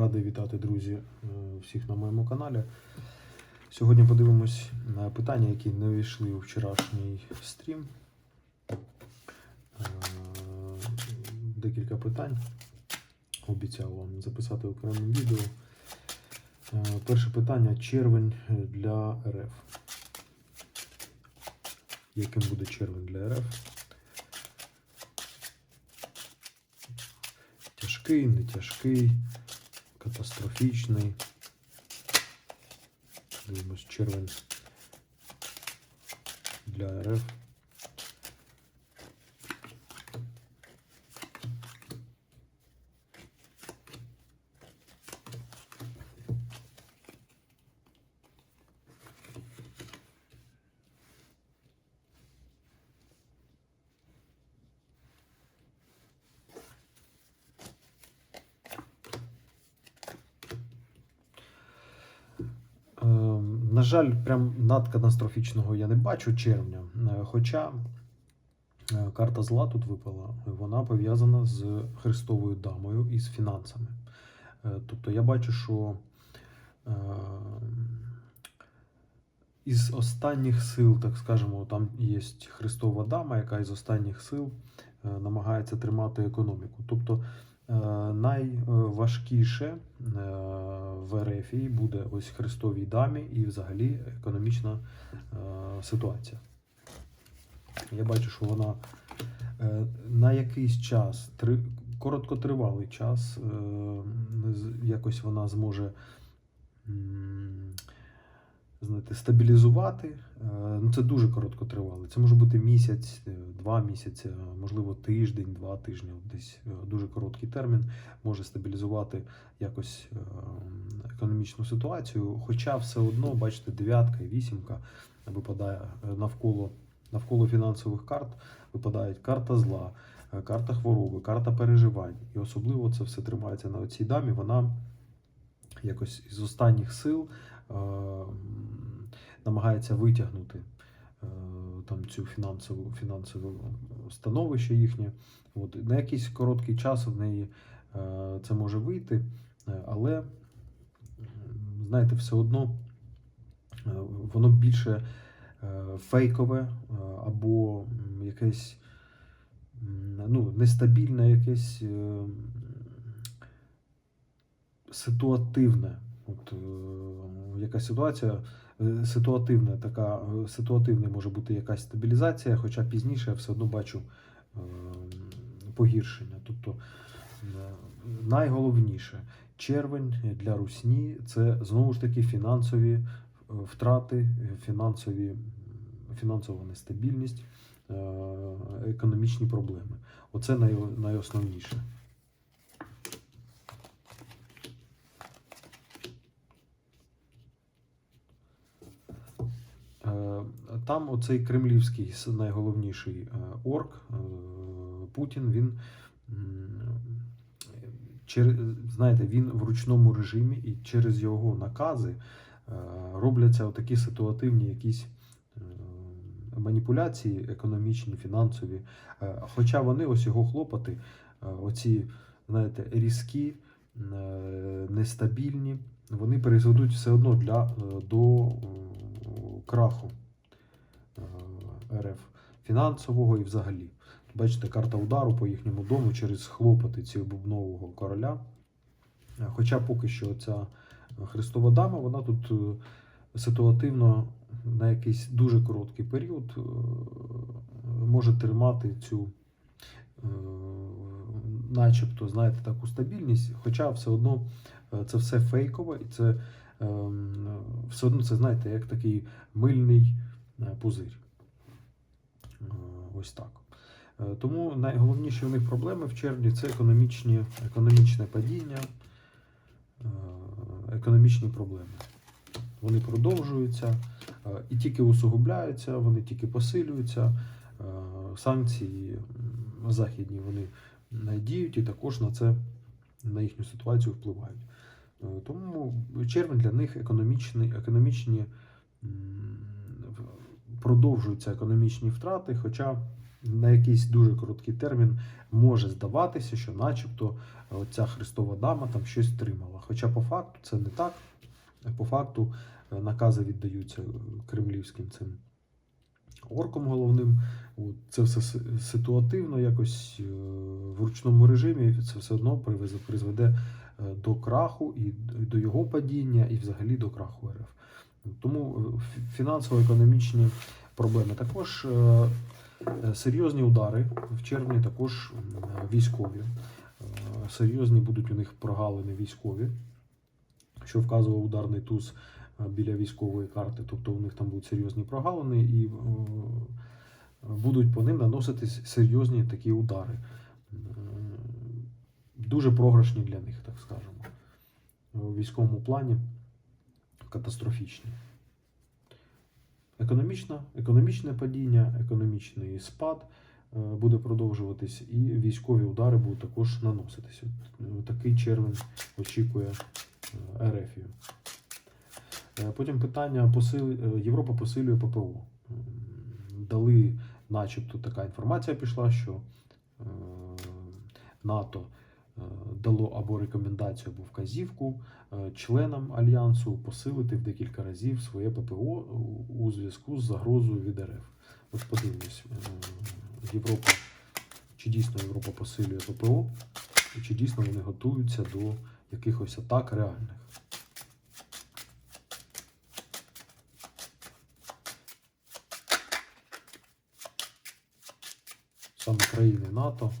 Радий вітати, друзі, е, всіх на моєму каналі. Сьогодні подивимось на питання, які не війшли у вчорашній стрім. Е, Декілька питань. Обіцяв вам записати окремим відео. Е, Перше питання: червень для РФ. Яким буде червень для РФ? Тяжкий, не тяжкий, катастрофічний. Дивимось червень для РФ. На жаль, прям надкатастрофічного я не бачу червня. Е, Хоча е, карта зла тут випала, вона пов'язана з Христовою дамою і з фінансами. Е, Тобто я бачу, що із останніх сил, так скажемо, там є Христова дама, яка із останніх сил намагається тримати економіку. Тобто найважкіше е, в РФ буде ось Христовій дамі і взагалі економічна е, ситуація. Я бачу, що вона е, на якийсь час, короткотривалий час, е, якось вона зможе знаєте, стабілізувати. Е, Ну, це дуже короткотривалий. Це може бути місяць, е, два місяці, можливо, тиждень, два тижні. Десь е, дуже короткий термін може стабілізувати якось е, економічну ситуацію. Хоча все одно, бачите, дев'ятка і вісімка випадає е, навколо, навколо фінансових карт, випадають карта зла, е, карта хвороби, карта переживань. І особливо це все тримається на цій дамі. Вона якось із останніх сил е, намагається витягнути е, там цю фінансову фінансове становище їхнє. От на якийсь короткий час в неї е, це може вийти, е, але знаєте, все одно е, воно більше е, фейкове е, або якесь ну, нестабільне, якесь е, ситуативне. От, е, яка ситуація е, ситуативна, така е, ситуативна може бути якась стабілізація, хоча пізніше я все одно бачу погіршення. Тобто найголовніше червень для русні це знову ж таки фінансові втрати, фінансові, фінансова нестабільність, економічні проблеми. Оце най, найосновніше. Там оцей кремлівський найголовніший е, орк е, Путін, він знаєте, він в ручному режимі і через його накази е, робляться отакі ситуативні якісь е, маніпуляції економічні, фінансові. Е, Хоча вони ось його хлопоти, е, оці, знаєте, різкі, е, нестабільні, вони призведуть все одно для, е, до е, краху е, РФ фінансового і взагалі. Бачите, карта удару по їхньому дому через хлопоти цього бубнового короля. Е, Хоча поки що ця Христова дама, вона тут е, ситуативно на якийсь дуже короткий період може тримати цю, начебто, знаєте, таку стабільність, хоча все одно це все фейкове, і це все одно це, знаєте, як такий мильний е, пузир. Е, Ось так. Е, Тому найголовніші у них проблеми в червні це економічні, економічне падіння, економічні проблеми. Вони продовжуються і тільки усугубляються, вони тільки посилюються. Санкції західні вони діють і також на це на їхню ситуацію впливають. Тому червень для них економічні, економічні продовжуються економічні втрати, хоча на якийсь дуже короткий термін може здаватися, що начебто ця Христова дама там щось тримала. Хоча по факту це не так. По факту е, накази віддаються кремлівським цим орком головним. Це все ситуативно, якось е, в ручному режимі це все одно призведе до краху і до його падіння, і взагалі до краху РФ. Тому е, фінансово-економічні проблеми. Також е, е, серйозні удари в червні, також військові. Е, Серйозні будуть у них прогалини військові, що вказував ударний туз е, біля військової карти. Тобто у них там будуть серйозні прогалини і е, будуть по ним наноситись серйозні такі удари. Дуже програшні для них, так скажемо. У військовому плані катастрофічні. Економічна, економічне падіння, економічний спад е, буде продовжуватись, і військові удари будуть також наноситись. От, е, Такий червень очікує Ерефію. Потім питання посили... е, Європа посилює ППО. Дали, начебто, така інформація пішла, що НАТО дало або рекомендацію, або вказівку е, членам альянсу посилити в декілька разів своє ППО у- зв'язку з загрозою від РФ. От подивимось, е, Європа, чи дійсно Європа посилює ППО, і чи дійсно вони готуються до якихось атак реальних. Саме країни НАТО.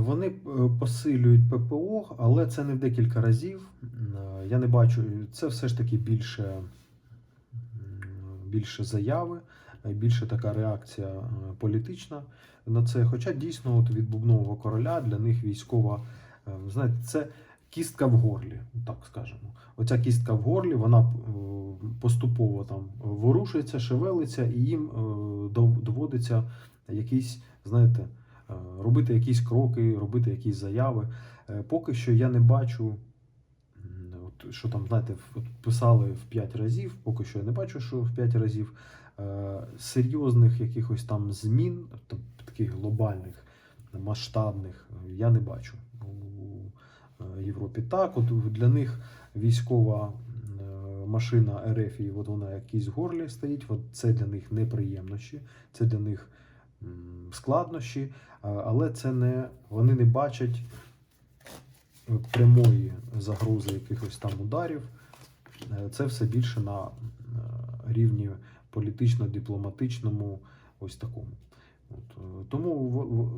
Вони е, посилюють ППО, але це не в декілька разів. Е, Я не бачу, це все ж таки більше, більше заяви, е, більше така реакція політична на це. Хоча дійсно от від бубнового короля для них військова, знаєте, це кістка в горлі, так скажемо. Оця кістка в горлі, вона поступово там ворушиться, шевелиться, і їм доводиться якийсь, знаєте, робити якісь кроки, робити якісь заяви. Е, Поки що я не бачу, от, що там, знаєте, писали в 5 разів, поки що я не бачу, що в 5 разів е, серйозних якихось там змін, тобто таких глобальних, масштабних, е, я не бачу у е, Європі. Так, от для них військова е, машина РФ, і от вона якійсь горлі стоїть, от це для них неприємнощі, це для них складнощі, але це не вони не бачать е, прямої загрози якихось там ударів. Е, Це все більше на е, рівні політично-дипломатичному, ось такому. От, тому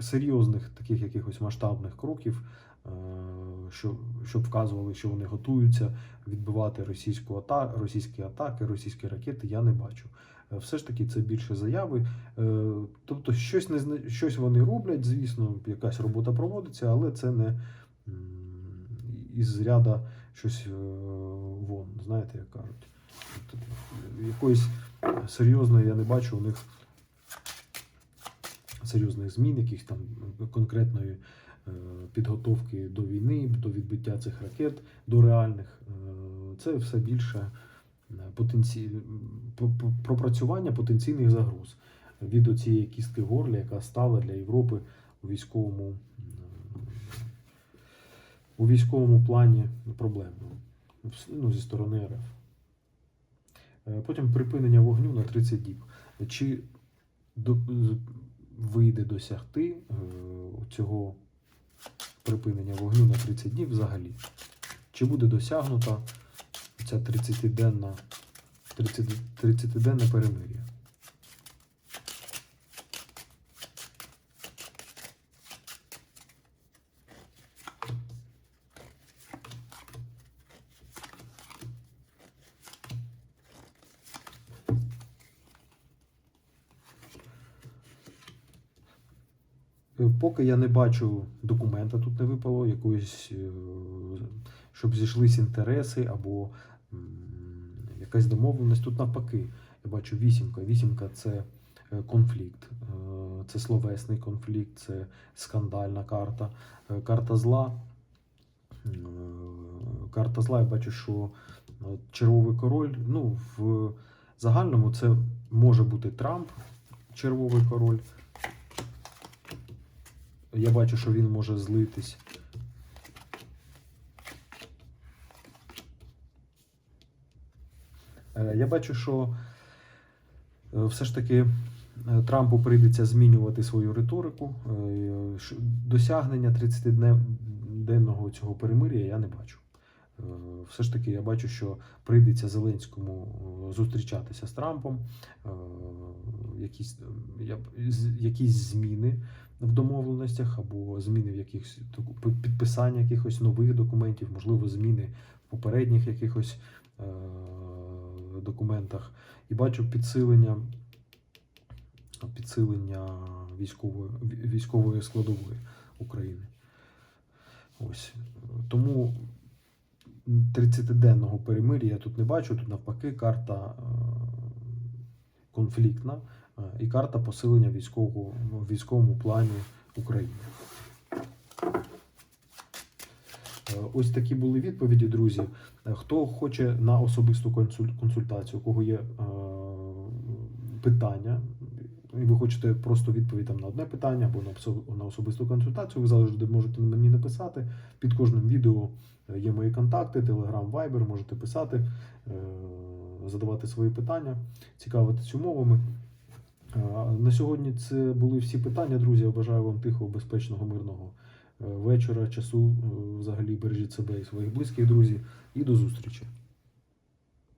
серйозних таких якихось масштабних кроків, е, що, щоб вказували, що вони готуються відбивати російську ата, російські атаки, російські ракети, я не бачу. Е, Все ж таки, це більше заяви. Е, Тобто, щось не щось вони роблять, звісно, якась робота проводиться, але це не із ряда щось е, вон, знаєте, як кажуть. Якоїсь серйозної я не бачу у них серйозних змін, якихось там конкретної підготовки до війни, до відбиття цих ракет, до реальних. Це все більше потенці... по- по- пропрацювання потенційних загроз від оцієї кістки горля, яка стала для Європи у військовому, у військовому плані проблемою ну, зі сторони РФ. Е, Потім припинення вогню на 30 діб. Чи до, вийде досягти е, цього припинення вогню на 30 днів взагалі? Чи буде досягнута ця 30-денна 30, 30 перемир'я. Е, поки я не бачу документа, тут не випало якоїсь, е, щоб зійшлися інтереси або якась домовленість. Тут навпаки, я бачу вісімка. Вісімка це е, конфлікт, е, це словесний конфлікт, це скандальна карта, Е, карта зла. Карта зла, я бачу, що червовий король. Ну, в загальному це може бути Трамп, червовий король. Я бачу, що він може злитись. Я бачу, що е, все ж таки е, Трампу прийдеться змінювати свою риторику. Е, Досягнення 30-денного цього перемир'я я не бачу. Е, Все ж таки, я бачу, що прийдеться Зеленському е, зустрічатися з Трампом, е, якісь, е, якісь зміни в домовленостях або зміни в якихось підписання якихось нових документів, можливо, зміни в попередніх якихось е, документах. І бачу підсилення, підсилення військової, військової складової України. Ось. Тому 30-денного перемир'я я тут не бачу. Тут навпаки карта е, конфліктна е, і карта посилення військового в військовому плані України. Ось такі були відповіді, друзі. Е, Хто хоче на особисту консультацію, у кого є е, питання, і ви хочете просто відповідь там на одне питання або на особисту консультацію, ви завжди можете мені написати. Під кожним відео е, є мої контакти, Telegram, Viber, можете писати, е, задавати свої питання, цікавитись умовами. Е, На сьогодні це були всі питання, друзі. Я бажаю вам тихого, безпечного, мирного е, вечора, часу. Е, Взагалі бережіть себе і своїх близьких, друзів. І до зустрічі.